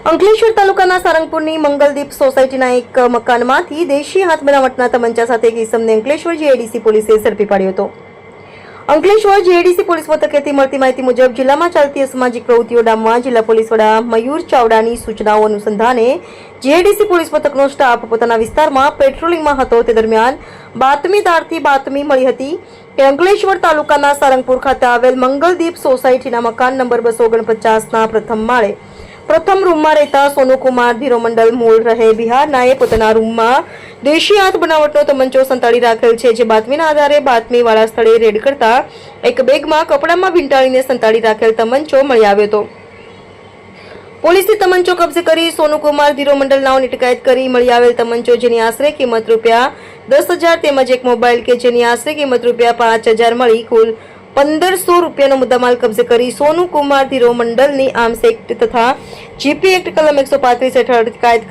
અંકલેશ્વર તાલુકાના સારંગપુરની મંગલદીપ સોસાયટીના એક મકાનમાંથી દેશી હાથ બનાવટના તમંચા સાથે એક ઇસમને અંકલેશ્વર જીઆઈડીસી પોલીસે ઝડપી પાડ્યો હતો. અંકલેશ્વર જીઆઈડીસી પોલીસ મથકેથી મળતી માહિતી મુજબ જિલ્લામાં ચાલતી અસામાજિક પ્રવૃત્તિઓ ડામવા જિલ્લા પોલીસ વડા મયુર ચાવડાની સૂચનાઓ અનુસંધાને જીઆઈડીસી પોલીસ મથકનો સ્ટાફ પોતાના વિસ્તારમાં પેટ્રોલિંગમાં હતો. તે દરમિયાન બાતમીદારથી બાતમી મળી હતી કે અંકલેશ્વર તાલુકાના સારંગપુર ખાતે આવેલ મંગલદીપ સોસાયટીના મકાન નંબર બસો ઓગણપચાસના પ્રથમ માળે પ્રથમ રૂમમાં રહેતા સોનુકુમાર ધીરોમંડલ મૂળ રહે. બિહારનાએ પોતાના રૂમમાં દેશી હાથ બનાવટનો તમંચો સંતાડી રાખેલ છે, જે બાતમીના આધારે બાતમીવાળા સ્થળે રેડ કરતા એક બેગમાં કપડામાં વીંટાળીને સંતાડી રાખેલ તમંચો મળી આવ્યો હતો. પોલીસે તમંચો કબજે કરી સોનુકુમાર ધીરોમંડલ નાઓની અટકાયત કરી મળી આવેલ તમંચો, જેની આશરે કિંમત રૂપિયા દસ હજાર તેમજ એક મોબાઈલ કે જેની આશરે કિંમત રૂપિયા પાંચ હજાર મળી કુલ પંદરસો રૂપિયાનો મુદ્દામાલ કબજે કરી સોનુ કુમાર ધીરોમંડલની આર્મ્સ એક્ટ તથા જીપી એક્ટ કલમ એકસો પાંત્રીસ હેઠળ અટકાયત